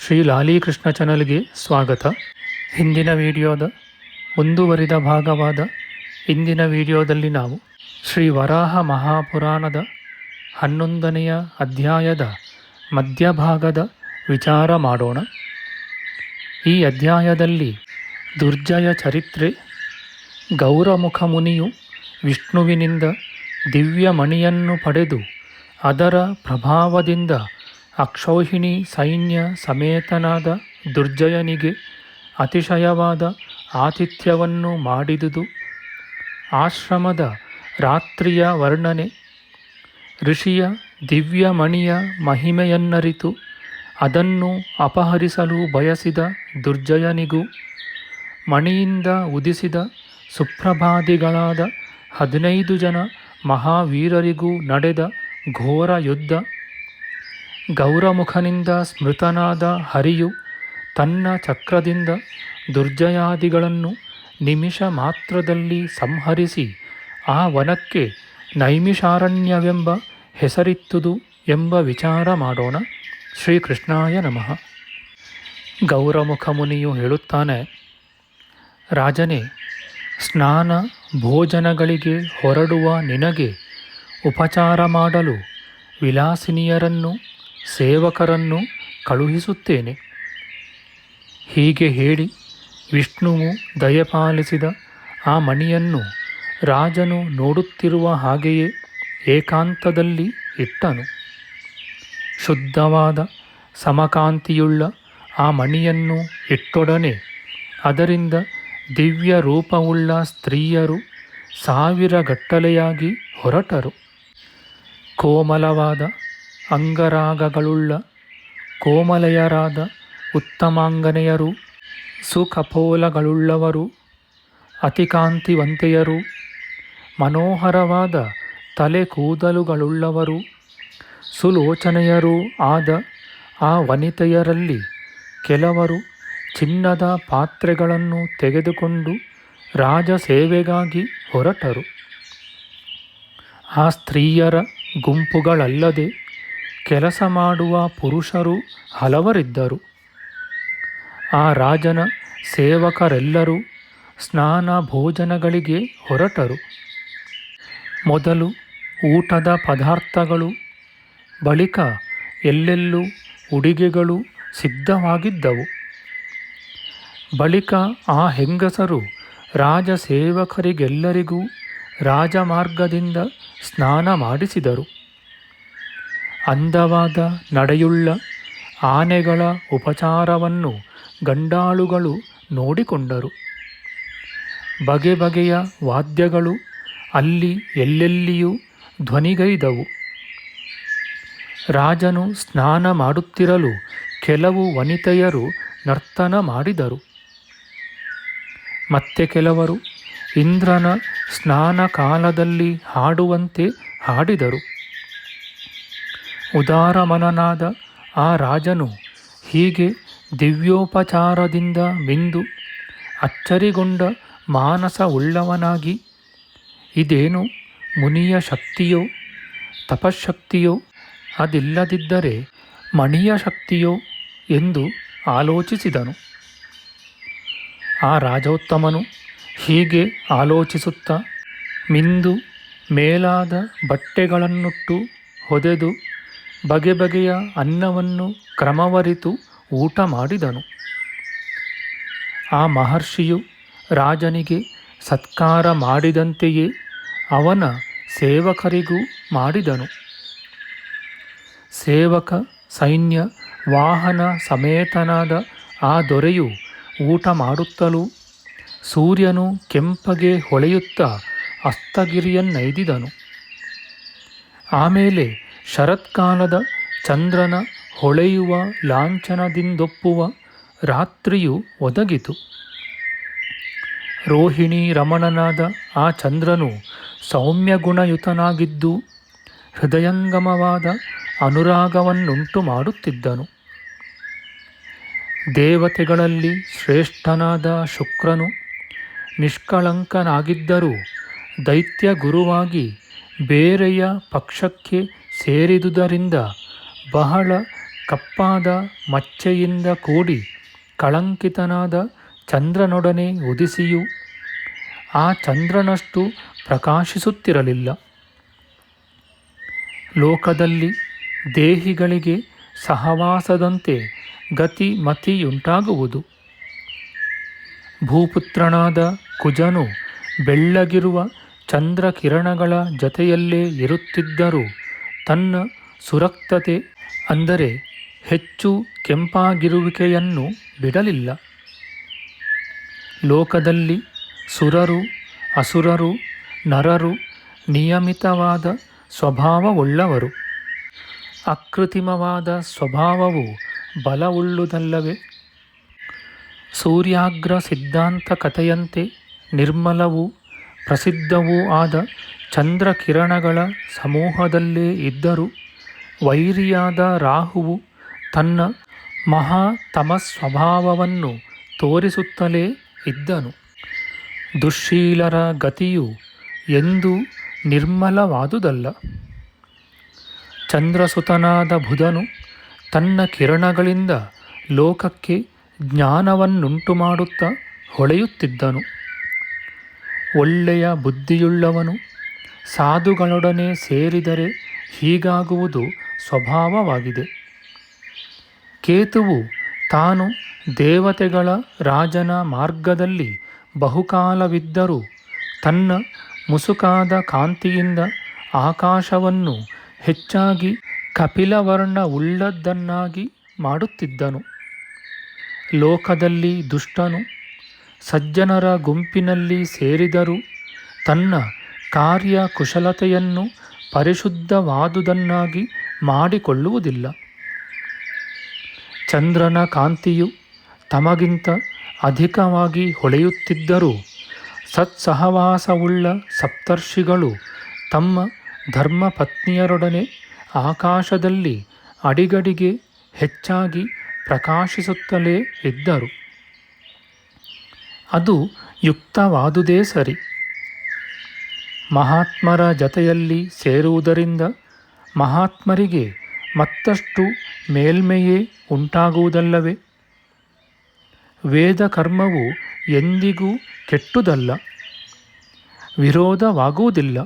ಶ್ರೀ ಲಾಲೀಕೃಷ್ಣ ಚಾನಲ್ಗೆ ಸ್ವಾಗತ. ಹಿಂದಿನ ವಿಡಿಯೋದ ಮುಂದುವರಿದ ಭಾಗವಾದ ಇಂದಿನ ವಿಡಿಯೋದಲ್ಲಿ ನಾವು ಶ್ರೀ ವರಾಹ ಮಹಾಪುರಾಣದ ಹನ್ನೊಂದನೆಯ ಅಧ್ಯಾಯದ ಮಧ್ಯಭಾಗದ ವಿಚಾರ ಮಾಡೋಣ. ಈ ಅಧ್ಯಾಯದಲ್ಲಿ ದುರ್ಜಯ ಚರಿತ್ರೆ, ಗೌರಮುಖ ಮುನಿಯು ವಿಷ್ಣುವಿನಿಂದ ದಿವ್ಯ ಮಣಿಯನ್ನು ಪಡೆದು ಅದರ ಪ್ರಭಾವದಿಂದ ಅಕ್ಷೌಹಿಣಿ, ಸೈನ್ಯ, ಸಮೇತನಾದ ದುರ್ಜಯನಿಗೆ ಅತಿಶಯವಾದ ಆತಿಥ್ಯವನ್ನು ಮಾಡಿದುದು. ಆಶ್ರಮದ ರಾತ್ರಿಯ ವರ್ಣನೆ, ಋಷಿಯ ದಿವ್ಯ ಮಣಿಯ ಮಹಿಮೆಯನ್ನರಿತು, ಅದನ್ನು ಅಪಹರಿಸಲು ಬಯಸಿದ ದುರ್ಜಯನಿಗೂ, ಮಣಿಯಿಂದ ಉದಿಸಿದ ಸುಪ್ರಭಾದಿಗಳಾದ ಹದಿನೈದು ಜನ ಮಹಾವೀರರಿಗೂ ನಡೆದ ಘೋರ ಯುದ್ಧ ಗೌರಮುಖನಿಂದ ಸ್ಮೃತನಾದ ಹರಿಯು ತನ್ನ ಚಕ್ರದಿಂದ ದುರ್ಜಯಾದಿಗಳನ್ನು ನಿಮಿಷ ಮಾತ್ರದಲ್ಲಿ ಸಂಹರಿಸಿ ಆ ವನಕ್ಕೆ ನೈಮಿಷಾರಣ್ಯವೆಂಬ ಹೆಸರಿತ್ತುದು ಎಂಬ ವಿಚಾರ ಮಾಡೋಣ. ಶ್ರೀಕೃಷ್ಣಾಯ ನಮಃ. ಗೌರಮುಖ ಮುನಿಯು ಹೇಳುತ್ತಾನೆ, ರಾಜನೇ, ಸ್ನಾನ ಭೋಜನಗಳಿಗೆ ಹೊರಡುವ ನಿನಗೆ ಉಪಚಾರ ಮಾಡಲು ವಿಲಾಸಿನಿಯರನ್ನು ಸೇವಕರನ್ನು ಕಳುಹಿಸುತ್ತೇನೆ. ಹೀಗೆ ಹೇಳಿ ವಿಷ್ಣುವು ದಯಪಾಲಿಸಿದ ಆ ಮಣಿಯನ್ನು ರಾಜನು ನೋಡುತ್ತಿರುವ ಹಾಗೆಯೇ ಏಕಾಂತದಲ್ಲಿ ಇಟ್ಟನು. ಶುದ್ಧವಾದ ಸಮಕಾಂತಿಯುಳ್ಳ ಆ ಮಣಿಯನ್ನು ಇಟ್ಟೊಡನೆ ಅದರಿಂದ ದಿವ್ಯ ರೂಪವುಳ್ಳ ಸ್ತ್ರೀಯರು ಸಾವಿರಗಟ್ಟಲೆಯಾಗಿ ಹೊರಟರು. ಕೋಮಲವಾದ ಅಂಗರಾಗಗಳುಳ್ಳ ಕೋಮಲೆಯರಾದ ಉತ್ತಮಾಂಗನೆಯರು, ಸುಖಪೋಲಗಳುಳ್ಳವರು, ಅತಿಕಾಂತಿವಂತೆಯರು, ಮನೋಹರವಾದ ತಲೆ ಕೂದಲುಗಳುಳ್ಳವರು ಸುಲೋಚನೆಯರೂ ಆದ ಆ ವನಿತೆಯರಲ್ಲಿ ಕೆಲವರು ಚಿನ್ನದ ಪಾತ್ರೆಗಳನ್ನು ತೆಗೆದುಕೊಂಡು ರಾಜ ಸೇವೆಗಾಗಿ ಹೊರಟರು. ಆ ಸ್ತ್ರೀಯರ ಗುಂಪುಗಳಲ್ಲದೆ ಕೆಲಸ ಮಾಡುವ ಪುರುಷರು ಹಲವರಿದ್ದರು. ಆ ರಾಜನ ಸೇವಕರೆಲ್ಲರೂ ಸ್ನಾನ ಭೋಜನಗಳಿಗೆ ಹೊರಟರು. ಮೊದಲು ಊಟದ ಪದಾರ್ಥಗಳು, ಬಳಿಕ ಎಲ್ಲೆಲ್ಲೂ ಉಡುಗೆಗಳು ಸಿದ್ಧವಾಗಿದ್ದವು. ಬಳಿಕ ಆ ಹೆಂಗಸರು ರಾಜಸೇವಕರಿಗೆಲ್ಲರಿಗೂ ರಾಜಮಾರ್ಗದಿಂದ ಸ್ನಾನ ಮಾಡಿಸಿದರು. ಅಂದವಾದ ನಡೆಯುಳ್ಳ ಆನೆಗಳ ಉಪಚಾರವನ್ನು ಗಂಡಾಳುಗಳು ನೋಡಿಕೊಂಡರು. ಬಗೆ ಬಗೆಯ ವಾದ್ಯಗಳು ಅಲ್ಲಿ ಎಲ್ಲೆಲ್ಲಿಯೂ ಧ್ವನಿಗೈದವು. ರಾಜನು ಸ್ನಾನ ಮಾಡುತ್ತಿರಲು ಕೆಲವು ವನಿತೆಯರು ನರ್ತನ ಮಾಡಿದರು. ಮತ್ತೆ ಕೆಲವರು ಇಂದ್ರನ ಸ್ನಾನ ಕಾಲದಲ್ಲಿ ಹಾಡುವಂತೆ ಹಾಡಿದರು. ಉದಾರಮನನಾದ ಆ ರಾಜನು ಹೀಗೆ ದಿವ್ಯೋಪಚಾರದಿಂದ ಮಿಂದು ಅಚ್ಚರಿಗೊಂಡ ಮಾನಸ ಉಳ್ಳವನಾಗಿ, ಇದೇನು ಮುನಿಯ ಶಕ್ತಿಯೋ, ತಪಶಕ್ತಿಯೋ, ಅದಿಲ್ಲದಿದ್ದರೆ ಮಣಿಯ ಶಕ್ತಿಯೋ ಎಂದು ಆಲೋಚಿಸಿದನು. ಆ ರಾಜೋತ್ತಮನು ಹೀಗೆ ಆಲೋಚಿಸುತ್ತಾ ಮಿಂದು ಮೇಲಾದ ಬಟ್ಟೆಗಳನ್ನುಟ್ಟು ಹೊದೆದು ಬಗೆ ಬಗೆಯ ಅನ್ನವನ್ನು ಕ್ರಮವರಿತು ಊಟ ಮಾಡಿದನು. ಆ ಮಹರ್ಷಿಯು ರಾಜನಿಗೆ ಸತ್ಕಾರ ಮಾಡಿದಂತೆಯೇ ಅವನ ಸೇವಕರಿಗೂ ಮಾಡಿದನು. ಸೇವಕ, ಸೈನ್ಯ, ವಾಹನ ಸಮೇತನಾದ ಆ ದೊರೆಯು ಊಟ ಮಾಡುತ್ತಲೂ ಸೂರ್ಯನು ಕೆಂಪಗೆ ಹೊಳೆಯುತ್ತಾ ಅಸ್ತಗಿರಿಯನ್ನೈದಿದನು. ಆಮೇಲೆ ಶರತ್ಕಾಲದ ಚಂದ್ರನ ಹೊಳೆಯುವ ಲಾಂಛನದಿಂದೊಪ್ಪುವ ರಾತ್ರಿಯು ಒದಗಿತು. ರೋಹಿಣಿ ರಮಣನಾದ ಆ ಚಂದ್ರನು ಸೌಮ್ಯಗುಣಯುತನಾಗಿದ್ದು ಹೃದಯಂಗಮವಾದ ಅನುರಾಗವನ್ನುಂಟು ಮಾಡುತ್ತಿದ್ದನು. ದೇವತೆಗಳಲ್ಲಿ ಶ್ರೇಷ್ಠನಾದ ಶುಕ್ರನು ನಿಷ್ಕಳಂಕನಾಗಿದ್ದರೂ ದೈತ್ಯ ಗುರುವಾಗಿ ಬೇರೆಯ ಪಕ್ಷಕ್ಕೆ ಸೇರಿದುದರಿಂದ ಬಹಳ ಕಪ್ಪಾದ ಮಚ್ಚೆಯಿಂದ ಕೂಡಿ ಕಳಂಕಿತನಾದ ಚಂದ್ರನೊಡನೆ ಉದಿಸಿಯೂ. ಆ ಚಂದ್ರನಷ್ಟು ಪ್ರಕಾಶಿಸುತ್ತಿರಲಿಲ್ಲ. ಲೋಕದಲ್ಲಿ ದೇಹಿಗಳಿಗೆ ಸಹವಾಸದಂತೆ ಗತಿ ಮತಿಯುಂಟಾಗುವುದು ಭೂಪುತ್ರನಾದ ಕುಜನು ಬೆಳ್ಳಗಿರುವ ಚಂದ್ರಕಿರಣಗಳ ಜತೆಯಲ್ಲೇ ಇರುತ್ತಿದ್ದರೂ ತನ್ನ ಸುರಕ್ತತೆ ಅಂದರೆ ಹೆಚ್ಚು ಕೆಂಪಾಗಿರುವಿಕೆಯನ್ನು ಬಿಡಲಿಲ್ಲ. ಲೋಕದಲ್ಲಿ ಸುರರು, ಅಸುರರು, ನರರು ನಿಯಮಿತವಾದ ಸ್ವಭಾವವುಳ್ಳವರು. ಅಕೃತಿಮವಾದ ಸ್ವಭಾವವು ಬಲವುಳ್ಳುದಲ್ಲವೇ? ಸೂರ್ಯಾಗ್ರ ಸಿದ್ಧಾಂತ ಕಥೆಯಂತೆ ನಿರ್ಮಲವೂ ಪ್ರಸಿದ್ಧವೂ ಆದ ಚಂದ್ರಕಿರಣಗಳ ಸಮೂಹದಲ್ಲೇ ಇದ್ದರೂ ವೈರಿಯಾದ ರಾಹುವು ತನ್ನ ಮಹಾ ಸ್ವಭಾವವನ್ನು ತೋರಿಸುತ್ತಲೇ ಇದ್ದನು. ದುಶ್ಶೀಲರ ಗತಿಯು ಎಂದೂ ನಿರ್ಮಲವಾದುದಲ್ಲ. ಚಂದ್ರಸುತನಾದ ಬುಧನು ತನ್ನ ಕಿರಣಗಳಿಂದ ಲೋಕಕ್ಕೆ ಜ್ಞಾನವನ್ನುಂಟು ಮಾಡುತ್ತಾ ಹೊಳೆಯುತ್ತಿದ್ದನು. ಒಳ್ಳೆಯ ಬುದ್ಧಿಯುಳ್ಳವನು ಸಾಧುಗಳೊಡನೆ ಸೇರಿದರೆ ಹೀಗಾಗುವುದು ಸ್ವಭಾವವಾಗಿದೆ. ಕೇತುವು ತಾನು ದೇವತೆಗಳ ರಾಜನ ಮಾರ್ಗದಲ್ಲಿ ಬಹುಕಾಲವಿದ್ದರೂ ತನ್ನ ಮುಸುಕಾದ ಕಾಂತಿಯಿಂದ ಆಕಾಶವನ್ನು ಹೆಚ್ಚಾಗಿ ಕಪಿಲವರ್ಣ ಉಳ್ಳದ್ದನ್ನಾಗಿ ಮಾಡುತ್ತಿದ್ದನು. ಲೋಕದಲ್ಲಿ ದುಷ್ಟನು ಸಜ್ಜನರ ಗುಂಪಿನಲ್ಲಿ ಸೇರಿದರೂ ತನ್ನ ಕಾರ್ಯ ಕುಶಲತೆಯನ್ನು ಪರಿಶುದ್ಧವಾದುದನ್ನಾಗಿ ಮಾಡಿಕೊಳ್ಳುವುದಿಲ್ಲ. ಚಂದ್ರನ ಕಾಂತಿಯು ತಮಗಿಂತ ಅಧಿಕವಾಗಿ ಹೊಳೆಯುತ್ತಿದ್ದರೂ ಸತ್ಸಹವಾಸವುಳ್ಳ ಸಪ್ತರ್ಷಿಗಳು ತಮ್ಮ ಧರ್ಮಪತ್ನಿಯರೊಡನೆ ಆಕಾಶದಲ್ಲಿ ಅಡಿಗಡಿಗೆ ಹೆಚ್ಚಾಗಿ ಪ್ರಕಾಶಿಸುತ್ತಲೇ ಇದ್ದರು. ಅದು ಯುಕ್ತವಾದುದೇ ಸರಿ. ಮಹಾತ್ಮರ ಜತೆಯಲ್ಲಿ ಸೇರುವುದರಿಂದ ಮಹಾತ್ಮರಿಗೆ ಮತ್ತಷ್ಟು ಮೇಲ್ಮೆಯೇ ಉಂಟಾಗುವುದಲ್ಲವೇ? ವೇದ ಕರ್ಮವು ಎಂದಿಗೂ ಕೆಟ್ಟುದಲ್ಲ, ವಿರೋಧವಾಗುವುದಿಲ್ಲ.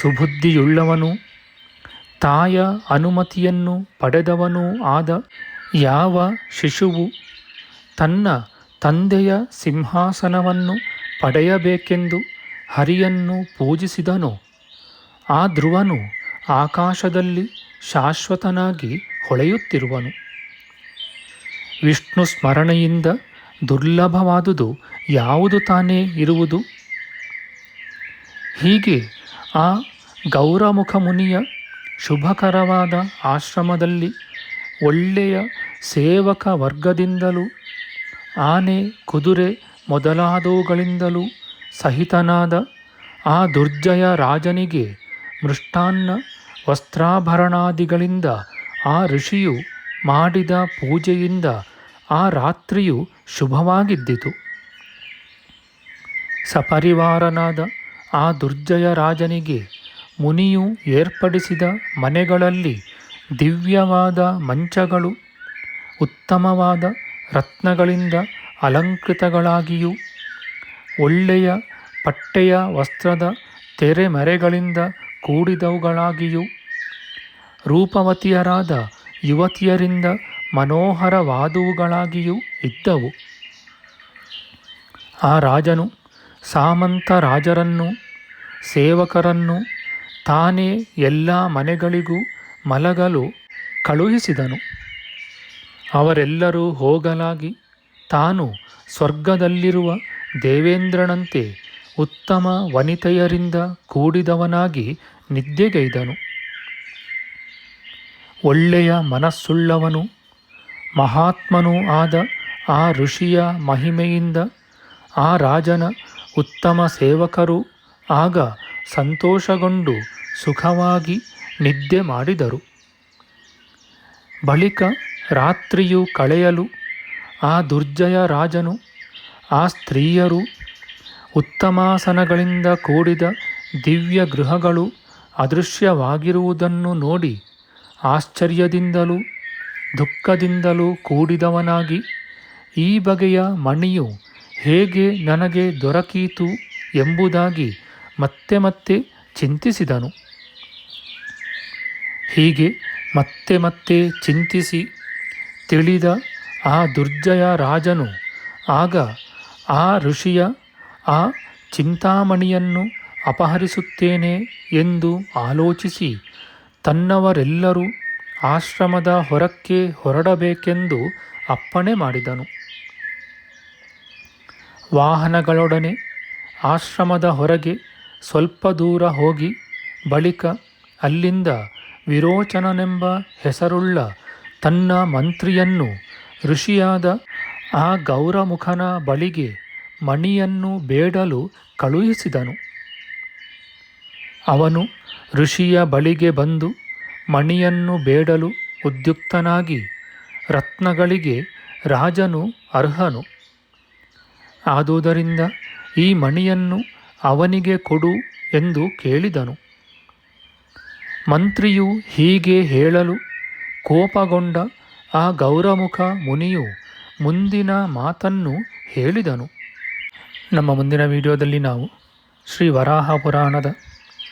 ಸುಬುದ್ಧಿಯುಳ್ಳವನು, ತಾಯ ಅನುಮತಿಯನ್ನು ಪಡೆದವನೂ ಆದ ಯಾವ ಶಿಶುವು ತನ್ನ ತಂದೆಯ ಸಿಂಹಾಸನವನ್ನು ಪಡೆಯಬೇಕೆಂದು ಹರಿಯನ್ನು ಪೂಜಿಸಿದನೋ. ಆ ಧ್ರುವನು ಆಕಾಶದಲ್ಲಿ ಶಾಶ್ವತನಾಗಿ ಹೊಳೆಯುತ್ತಿರುವನು. ವಿಷ್ಣು ಸ್ಮರಣೆಯಿಂದ ದುರ್ಲಭವಾದುದು ಯಾವುದು ತಾನೇ ಇರುವುದು? ಹೀಗೆ ಆ ಗೌರಮುಖ ಮುನಿಯ ಶುಭಕರವಾದ ಆಶ್ರಮದಲ್ಲಿ ಒಳ್ಳೆಯ ಸೇವಕ ವರ್ಗದಿಂದಲೂ ಆನೆ, ಕುದುರೆ ಮೊದಲಾದವುಗಳಿಂದಲೂ ಸಹಿತನಾದ ಆ ದುರ್ಜಯ ರಾಜನಿಗೆ ಮೃಷ್ಟಾನ್ನ ವಸ್ತ್ರಾಭರಣಾದಿಗಳಿಂದ ಆ ಋಷಿಯು ಮಾಡಿದ ಪೂಜೆಯಿಂದ ಆ ರಾತ್ರಿಯು ಶುಭವಾಗಿದ್ದಿತು. ಸಪರಿವಾರನಾದ ಆ ದುರ್ಜಯ ರಾಜನಿಗೆ ಮುನಿಯು ಏರ್ಪಡಿಸಿದ ಮನೆಗಳಲ್ಲಿ ದಿವ್ಯವಾದ ಮಂಚಗಳು, ಉತ್ತಮವಾದ ರತ್ನಗಳಿಂದ ಅಲಂಕೃತಗಳಾಗಿಯೂ, ಒಳ್ಳೆಯ ಪಟ್ಟೆಯ ವಸ್ತ್ರದ ತೆರೆಮರೆಗಳಿಂದ ಕೂಡಿದವುಗಳಾಗಿಯೂ ರೂಪವತಿಯರಾದ ಯುವತಿಯರಿಂದ ಮನೋಹರವಾದವುಗಳಾಗಿಯೂ ಇದ್ದವು. ಆ ರಾಜನು ಸಾಮಂತ ರಾಜರನ್ನು, ಸೇವಕರನ್ನು ತಾನೇ ಎಲ್ಲ ಮನೆಗಳಿಗೂ ಮಲಗಲು ಕಳುಹಿಸಿದನು. ಅವರೆಲ್ಲರೂ ಹೋಗಲಾಗಿ ತಾನು ಸ್ವರ್ಗದಲ್ಲಿರುವ ದೇವೇಂದ್ರನಂತೆ ಉತ್ತಮ ವನಿತೆಯರಿಂದ ಕೂಡಿದವನಾಗಿ ನಿದ್ದೆಗೈದನು ಒಳ್ಳೆಯ ಮನಸ್ಸುಳ್ಳವನು, ಮಹಾತ್ಮನೂ ಆದ ಆ ಋಷಿಯ ಮಹಿಮೆಯಿಂದ ಆ ರಾಜನ ಉತ್ತಮ ಸೇವಕರು ಆಗ ಸಂತೋಷಗೊಂಡು ಸುಖವಾಗಿ ನಿದ್ದೆ ಮಾಡಿದರು. ಬಳಿಕ ರಾತ್ರಿಯು ಕಳೆಯಲು ಆ ದುರ್ಜಯ ರಾಜನು ಆ ಸ್ತ್ರೀಯರು ಉತ್ತಮಾಸನಗಳಿಂದ ಕೂಡಿದ ದಿವ್ಯ ಗೃಹಗಳು ಅದೃಶ್ಯವಾಗಿರುವುದನ್ನು ನೋಡಿ ಆಶ್ಚರ್ಯದಿಂದಲೂ ದುಃಖದಿಂದಲೂ ಕೂಡಿದವನಾಗಿ ಈ ಬಗೆಯ ಮಣಿಯು ಹೇಗೆ ನನಗೆ ದೊರಕೀತು ಎಂಬುದಾಗಿ ಮತ್ತೆ ಮತ್ತೆ ಚಿಂತಿಸಿದನು. ಹೀಗೆ ಮತ್ತೆ ಮತ್ತೆ ಚಿಂತಿಸಿ ತಿಳಿದ ಆ ದುರ್ಜಯ ರಾಜನು ಆಗ ಆ ಋಷಿಯ ಆ ಚಿಂತಾಮಣಿಯನ್ನು ಅಪಹರಿಸುತ್ತೇನೆ ಎಂದು ಆಲೋಚಿಸಿ ತನ್ನವರೆಲ್ಲರೂ ಆಶ್ರಮದ ಹೊರಕ್ಕೆ ಹೊರಡಬೇಕೆಂದು ಅಪ್ಪಣೆ ಮಾಡಿದನು. ವಾಹನಗಳೊಡನೆ ಆಶ್ರಮದ ಹೊರಗೆ ಸ್ವಲ್ಪ ದೂರ ಹೋಗಿ ಬಳಿಕ ಅಲ್ಲಿಂದ ವಿರೋಚನನೆಂಬ ಹೆಸರುಳ್ಳ ತನ್ನ ಮಂತ್ರಿಯನ್ನು ಋಷಿಯಾದ ಆ ಗೌರಮುಖನ ಬಳಿಗೆ ಮಣಿಯನ್ನು ಬೇಡಲು ಕಳುಹಿಸಿದನು. ಅವನು ಋಷಿಯ ಬಳಿಗೆ ಬಂದು ಮಣಿಯನ್ನು ಬೇಡಲು ಉದ್ಯುಕ್ತನಾಗಿ ರತ್ನಗಳಿಗೆ ರಾಜನು ಅರ್ಹನು. ಆದುದರಿಂದ ಈ ಮಣಿಯನ್ನು ಅವನಿಗೆ ಕೊಡು ಎಂದು ಕೇಳಿದನು. ಮಂತ್ರಿಯು ಹೀಗೆ ಹೇಳಲು ಕೋಪಗೊಂಡ ಆ ಗೌರಮುಖ ಮುನಿಯು ಮುಂದಿನ ಮಾತನ್ನು ಹೇಳಿದನು. ನಮ್ಮ ಮುಂದಿನ ವಿಡಿಯೋದಲ್ಲಿ ನಾವು ಶ್ರೀ ವರಾಹ ಪುರಾಣದ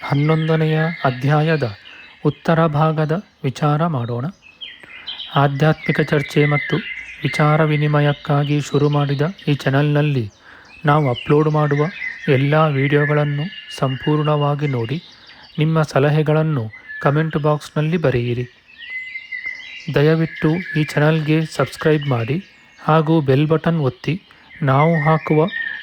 ಹನ್ನೊಂದನೆಯ ಅಧ್ಯಾಯದ ಉತ್ತರ ಭಾಗದ ವಿಚಾರ ಮಾಡೋಣ. ಆಧ್ಯಾತ್ಮಿಕ ಚರ್ಚೆ ಮತ್ತು ವಿಚಾರ ವಿನಿಮಯಕ್ಕಾಗಿ ಶುರು ಮಾಡಿದ ಈ ಚಾನಲ್ನಲ್ಲಿ ನಾವು ಅಪ್ಲೋಡ್ ಮಾಡುವ ಎಲ್ಲ ವಿಡಿಯೋಗಳನ್ನು ಸಂಪೂರ್ಣವಾಗಿ ನೋಡಿ, ನಿಮ್ಮ ಸಲಹೆಗಳನ್ನು ಕಮೆಂಟ್ ಬಾಕ್ಸ್ನಲ್ಲಿ ಬರೆಯಿರಿ. ದಯವಿಟ್ಟು ಈ ಚಾನಲ್ಗೆ ಸಬ್ಸ್ಕ್ರೈಬ್ ಮಾಡಿ ಹಾಗೂ ಬೆಲ್ ಬಟನ್ ಒತ್ತಿ ನಾವು ಹಾಕುವ